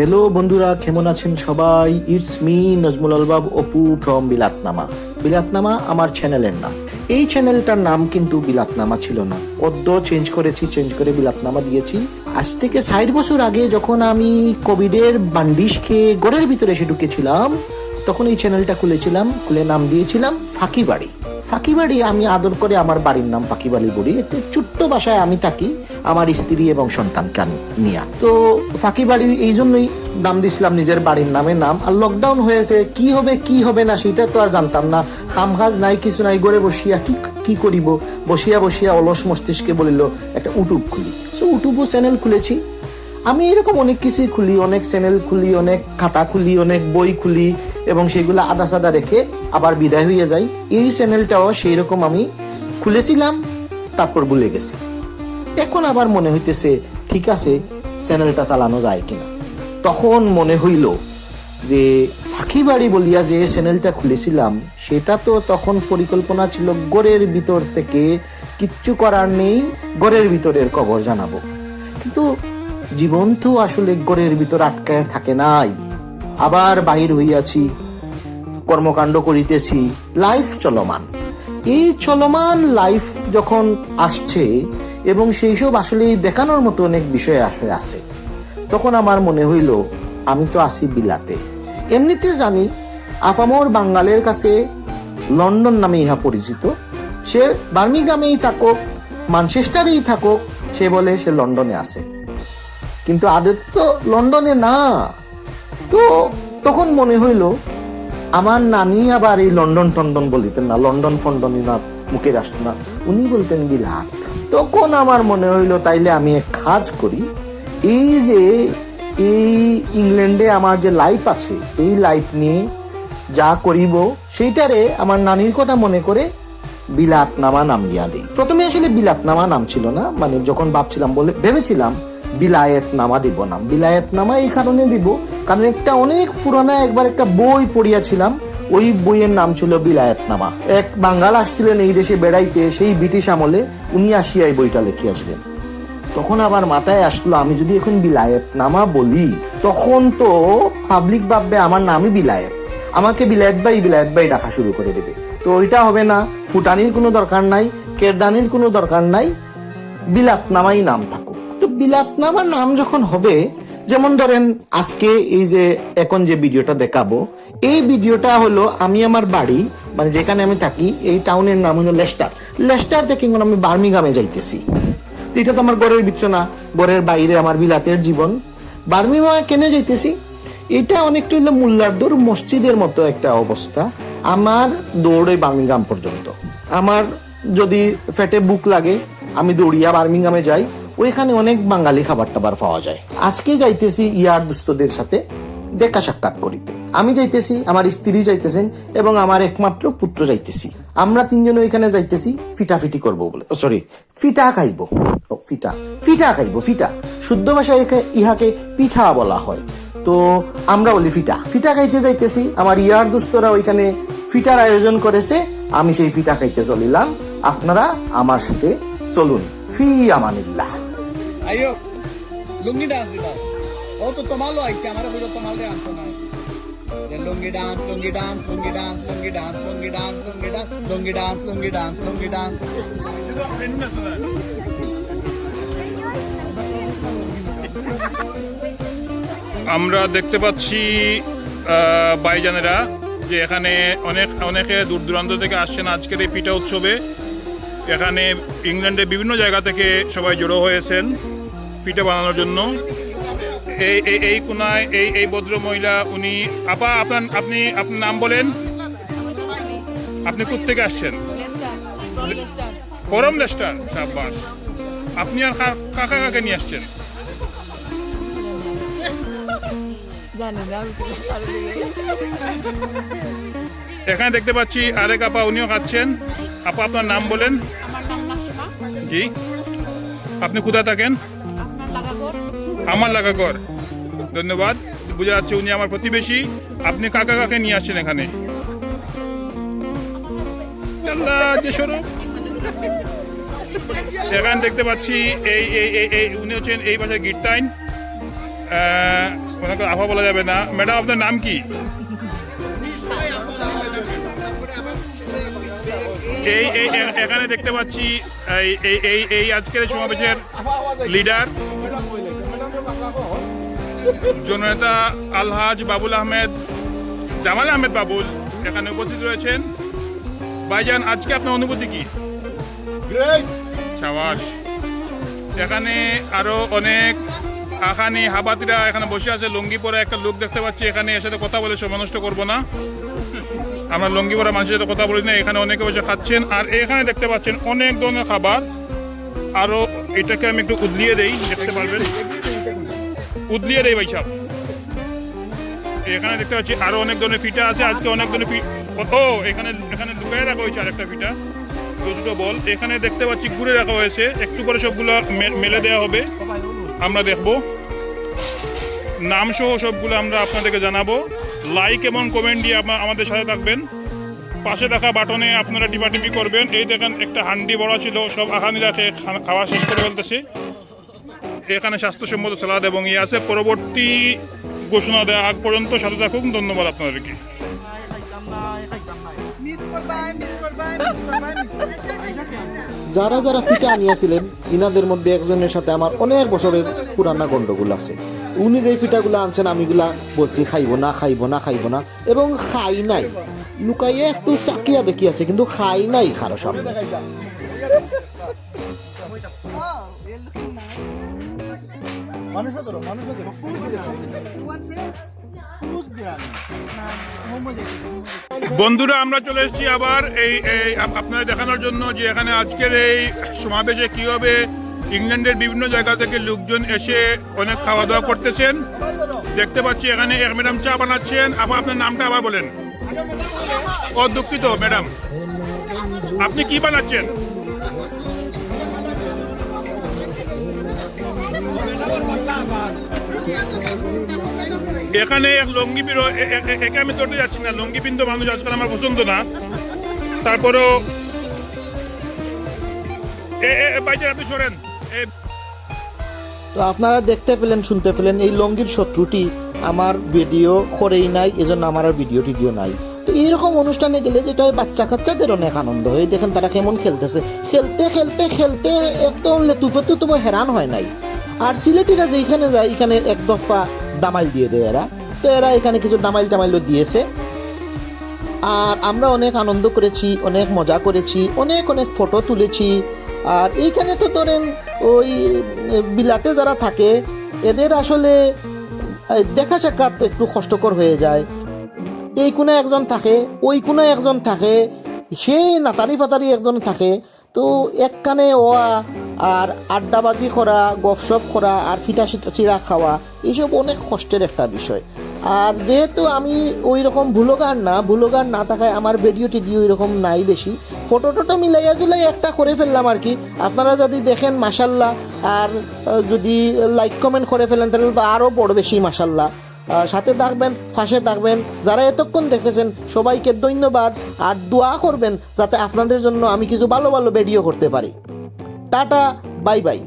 Hello বন্ধুরা, কেমন আছেন সবাই? It's me Nazmul Albab, Apu from Bilatnama. Bilatnama আমার চ্যানেলের নাম। এই চ্যানেলটার নাম কিন্তু বিলাতনামা ছিল না। অদ্য চেঞ্জ করেছি চেঞ্জ করে বিলাতনামা দিয়েছি। আজ থেকে ষাট বছর আগে যখন আমি কোভিডের বান্ডিশ খেয়ে ঘরের ভিতরে এসে ঢুকেছিলাম, তখন এই চ্যানেলটা খুলেছিলাম, খুলে নাম দিয়েছিলাম ফাঁকি বাড়ি ফাঁকিবাড়ি আমি আদর করে আমার বাড়ির নাম ফাঁকিবাড়ি বলি। একটু ছোট্ট বাসায় আমি থাকি, আমার স্ত্রী এবং সন্তানকে নিয়ে। তো ফাঁকিবাড়ি এই জন্যই নাম দিছিলাম নিজের বাড়ির নামে নাম। আর লকডাউন হয়েছে, কি হবে কি হবে না, সেটা তো আর জানতাম না। খামখাজ নাই, কিছু নাই গড়ে বসিয়া কি কি করিব? বসিয়া বসিয়া অলস মস্তিষ্কে বলিল, একটা ইউটিউব খুলি। সো ইউটিউবও চ্যানেল খুলেছি। আমি এরকম অনেক কিছুই খুলি, অনেক চ্যানেল খুলি, অনেক খাতা খুলি, অনেক বই খুলি। এবং সেগুলো আদা সাদা রেখে আবার বিদায় হয়ে যাই। এই চ্যানেলটাও সেই রকম আমি খুলেছিলাম, তারপর ভুলে গেছি। এখন আবার মনে হইতেছে, ঠিক আছে চ্যানেলটা চালানো যায় কিনা। তখন মনে হইল যে, ফাঁকি বাড়ি বলিয়া যে চ্যানেলটা খুলেছিলাম, সেটা তো তখন পরিকল্পনা ছিল গড়ের ভিতর থেকে কিচ্ছু করার নেই, গড়ের ভিতরের খবর জানাব। কিন্তু জীবন তো আসলে গড়ের ভিতর আটকায় থাকে নাই। আবার বাহির হইয়াছি, কর্মকাণ্ড করিতেছি লাইফ চলমান। এই চলমান লাইফ যখন আসছে এবং সেই সব আসলে দেখানোর মতো অনেক বিষয় আসে আছে তখন আমার মনে হইল, আমি তো আছি বিলাতে। এমনিতে জানি, আফামোর বাঙ্গালের কাছে লন্ডন নামে ইহা পরিচিত। সে বার্মিগামেই থাকুক, মানচেস্টারেই থাকুক, সে বলে সে লন্ডনে আছে। কিন্তু আদত তো লন্ডনে না। তো তখন মনে হইল, আমার নানি আবার এই লন্ডন টন্ডন বলিতেন না, লন্ডন ফন্ডনই না মুখে আসতো না, উনি বলতেন বিলাত। তখন আমার মনে হইল, তাইলে আমি এক কাজ করি, এই যে এই ইংল্যান্ডে আমার যে লাইফ আছে, এই লাইফ নিয়ে যা করিব, সেইটারে আমার নানির কথা মনে করে বিলাতনামা নাম দিয়া দিই। প্রথমে আসলে বিলাতনামা নাম ছিল না মানে যখন ভাবছিলাম বলে ভেবেছিলাম বিলায়েত নামা দিব নাম। বিলায়েত নামা এই কারণে দিব কারণ একটা অনেক পুরানা একবার একটা বই পড়িয়াছিলাম, ওই বইয়ের নাম ছিল বিলায়েত নামা এক বাঙ্গাল আসছিলেন এই দেশে বেড়াইতে, সেই ব্রিটিশ আমলে উনি আসিয়া এই বইটা লিখিয়াছিলেন। তখন আবার মাথায় আসলো, আমি যদি এখন বিলায়েত নামা বলি, তখন তো পাবলিক ভাববে আমার নামই বিলায়েত। আমাকে বিলায়েত ভাই বিলায়েত ভাই ডাকা শুরু করে দেবে। তো ওইটা হবে না, ফুটানির কোনো দরকার নাই, কেরদানির কোনো দরকার নাই, বিলাতনামাই নাম থাকুক। তো বিলাতনামা নাম যখন হবে যেমন ধরেন, আজকে এই যে এখন যে ভিডিওটা দেখাবো, এই ভিডিওটা হলো আমি আমার বাড়ি মানে যেখানে আমি থাকি, এই টাউনের নাম হলো লেস্টার। লেস্টার থেকে আমি বার্মিগামে যাইতেছি। এটা তো আমার ঘরের ভিতরে না, ঘরের বাইরে আমার বিলাতের জীবন। বার্মিমা কেন যাইতেছি? এটা অনেকটা হলো মোল্লারদুর মসজিদের মতো একটা অবস্থা। আমার দৌড়ে বার্মিংহাম পর্যন্ত। আমার যদি ফেটে বুক লাগে, আমি দৌড়িয়া বার্মিংহামে যাই। ওইখানে অনেক বাঙালি খাবার টাবার পাওয়া যায়। আজকে যাইতেছি ইয়ার দুস্থদের সাথে দেখা সাক্ষাৎ করিতে। আমি যাইতেছি, আমার স্ত্রী যাইতেছেন এবং আমার একমাত্র পুত্র যাইতেছি। আমরা তিনজন ওইখানে যাইতেছি, ফিটাফিটি করব বলে। সরি ফিটা খাইবো। ফিটা। ফিটা খাইবো, ফিটা। শুদ্ধ ভাষায় ইহাকে পিঠা বলা হয়। তো আমরা বলি ফিটা। ফিটা খাইতে যাইতেছি, আমার ইয়ার দুস্তরা ওইখানে ফিটার আয়োজন করেছে, আমি সেই ফিটা খাইতে চলিলাম। আপনারা আমার সাথে চলুন। ফি আমানিল্লাহ। আইও লুঙ্গি ডান্স দিবা। ও তো তোমালো আইছে আমার হইল তোমাল রে আনতো না। Lungi dance lungi dance lungi dance lungi dance lungi dance lungi dance lungi dance lungi dance lungi dance আমরা দেখতে পাচ্ছি বাইজানেরা যে এখানে অনেক, অনেকে দূর দূরান্ত থেকে আসছেন আজকের এই পিঠা উৎসবে। এখানে ইংল্যান্ডের বিভিন্ন জায়গা থেকে সবাই জড়ো হয়েছেন। পিঠা বানানোর জন্য। এই এই এই কোনায় এই এই ভদ্র মহিলা উনি আপা আপনার আপনি আপনার নাম বলেন? আপনি থেকে আসছেন? ফরম লেস্টার সাব্বাস। আপনি আর কা- কাকা কাকে নিয়ে আসছেন? এখানে দেখতে পাচ্ছি আরেক আপা উনিও খাচ্ছেন। আপা আপনার নাম বলেন? জি। আপনি কোথায় থাকেন? আমার লাগাগর ধন্যবাদ বোঝা যাচ্ছে উনি আমার প্রতিবেশী। আপনি কাকা কাকে নিয়ে আসছেন এখানে? দেখতে পাচ্ছি এই এই এই এই উনি হচ্ছেন এই গিরতাইন আহ, ওনাকে আফা বলা যাবে না। ম্যাডাম আপনার নাম কি? এই এই এখানে দেখতে পাচ্ছি এই এই এই আজকের সমাবেশের লিডার জননেতা আলহাজ বাবুল আহমেদ জামাল আহমেদ বাবুল এখানে উপস্থিত রয়েছেন। ভাইজান আজকে আপনার অনুভূতি কি? সাবাস। এখানে আরও অনেক আখানি হাবাতিরা এখানে বসে আছে। লুঙ্গি পরা একটা লোক দেখতে পাচ্ছি এখানে এর সাথে কথা বলে সময় নষ্ট করব না। আমরা লুঙ্গি পরা মানুষের সাথে কথা বলি না এখানে অনেকে বসে খাচ্ছেন। আর এখানে দেখতে পাচ্ছেন অনেক ধরনের খাবার। আরও এটাকে আমি একটু উদলিয়ে দেই দেখতে পারবেন। উদলিয়ে দেই ভাই সাহেব এখানে দেখতে পাচ্ছি আরও অনেক ধরনের পিঠা আছে, আজকে অনেক ধরনের পি- ও এখানে এখানে লুকায় রাখা হয়েছে আরেকটা পিঠা দুটো বল। এখানে দেখতে পাচ্ছি ঘুরে রাখা হয়েছে। একটু করে সবগুলো মেলে দেওয়া হবে। আমরা দেখব। নাম সহ সবগুলো আমরা আপনাদেরকে জানাব। লাইক এবং কমেন্ট দিয়ে আমাদের সাথে থাকবেন। পাশে থাকা বাটনে আপনারা টিপাটিপি করবেন। এই দেখেন একটা হান্ডি বড়া ছিল, সব আখানিরা খেয়ে খাওয়া শেষ করে ফেলতেছে। এখানে স্বাস্থ্যসম্মত সালাদ এবং ইয়ে আছে। পরবর্তী ঘোষণা দেওয়া আগ পর্যন্ত সাথে থাকুন। ধন্যবাদ আপনাদেরকে। যারা যারা ফিটা আনিয়াছিলেন ইনাদের মধ্যে একজনের সাথে আমার অনেক বছরের পুরানা গন্ডগোল আছে। উনি যে ফিটাগুলো আনছেন আমিগুলা বলছি, খাইব না খাইব না খাইব না। এবং খাই নাই। লুকাইয়ে একটু চাকিয়া দেখি আছে কিন্তু খাই নাই খারো সামনে। বন্ধুরা, আমরা চলে এসেছি আবার এই এই আপ- আপনাদের দেখানোর জন্য যে এখানে আজকের এই সমাবেশে কীভাবে ইংল্যান্ডের বিভিন্ন জায়গা থেকে লোকজন এসে অনেক খাওয়া দাওয়া করতেছেন। দেখতে পাচ্ছি এখানে এক ম্যাডাম চা বানাচ্ছেন। আবার আপনার নামটা আবার বলেন। ও দুঃখিত, ম্যাডাম। আপনি কি বানাচ্ছেন? এখানে লঙ্গি এ- একে আমি ধরতে যাচ্ছি না। লঙ্গি তো মানুষ আজকাল আমার পছন্দ না। তারপরেও আপনি সরেন। তো আপনারা দেখতে পেলেন, শুনতে পেলেন, এই লঙ্গির শত্রুটি আমার ভিডিও করেই নাই, এজন্য আমার আর ভিডিও টিডিও নাই। তো এইরকম অনুষ্ঠানে গেলে যেটা হয় বাচ্চা কাচ্চাদের অনেক আনন্দ হয়। দেখেন তারা কেমন খেলতেছে। খেলতে খেলতে খেলতে একদম লেতুফে তো তোমার হেরান হয় নাই। আর সিলেটিরা যেখানে যায়, এখানে এক দফা দামাইল দিয়ে দেয় এরা। তো এরা এখানে কিছু দামাইল টামাইলও দিয়েছে। আর আমরা অনেক আনন্দ করেছি, অনেক মজা করেছি, অনেক অনেক ফটো তুলেছি। আর এইখানে তো ধরেন ওই বিলাতে যারা থাকে, এদের আসলে দেখা সাক্ষাৎ একটু কষ্টকর হয়ে যায়। এই কোণে একজন থাকে, ওই কোণে একজন থাকে, সেই নাতারি ফাতারি একজন থাকে। তো এক কানে ওয়া আর আড্ডাবাজি করা গপসপ করা আর ফিটা চিরা খাওয়া এইসব অনেক কষ্টের একটা বিষয়। আর যেহেতু আমি ওই রকম ভুলোগার না ভুলোগার না থাকায় আমার ভিডিও টিডিও এরকম নাই বেশি ফটো টটো মিলাইয়া জুলাই একটা করে ফেললাম আর কি। আপনারা যদি দেখেন মাসাল্লাহ আর যদি লাইক কমেন্ট করে ফেলেন, তাহলে তো আরও বড় বেশি মাসাল্লাহ সাথে থাকবেন, ফাঁসে থাকবেন, যারা এতক্ষণ দেখেছেন, সবাইকে ধন্যবাদ, আর দোয়া করবেন, যাতে আপনাদের জন্য আমি কিছু ভালো ভালো ভিডিও করতে পারি। Tata bye bye.